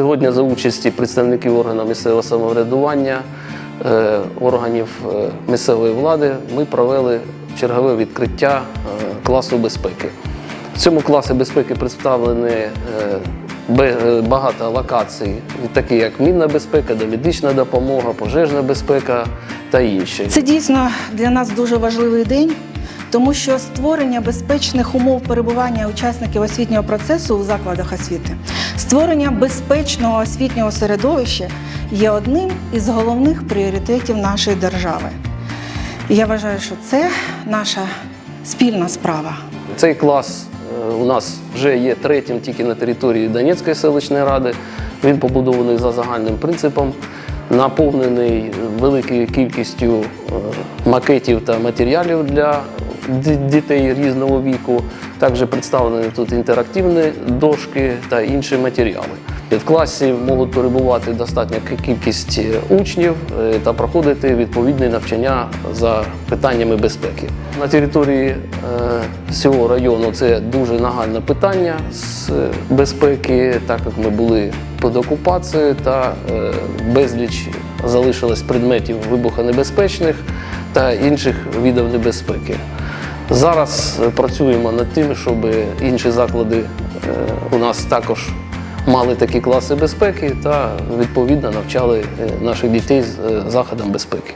Сьогодні за участі представників органів місцевого самоврядування, е, органів е, місцевої влади ми провели чергове відкриття е, класу безпеки. В цьому класі безпеки представлені багато локацій, такі як мінна безпека, домедична допомога, пожежна безпека та інші. Це дійсно для нас дуже важливий день, тому що створення безпечних умов перебування учасників освітнього процесу у закладах освіти, створення безпечного освітнього середовища є одним із головних пріоритетів нашої держави. Я вважаю, що це наша спільна справа. Цей клас е, у нас вже є третім тільки на території Донецької селищної ради. Він побудований за загальним принципом, наповнений великою кількістю е, макетів та матеріалів для ді- дітей різного віку. Також представлені тут інтерактивні дошки та інші матеріали. В класі можуть перебувати достатня кількість е, учнів е, та проходити відповідне навчання за питаннями безпеки. На території е, цього району це дуже нагальне питання з безпеки, так як ми були під окупацією та безліч залишилось предметів вибухонебезпечних та інших видів небезпеки. Зараз е, працюємо над тим, щоб інші заклади е, у нас також мали такі класи безпеки та відповідно навчали е, наших дітей з заходом безпеки.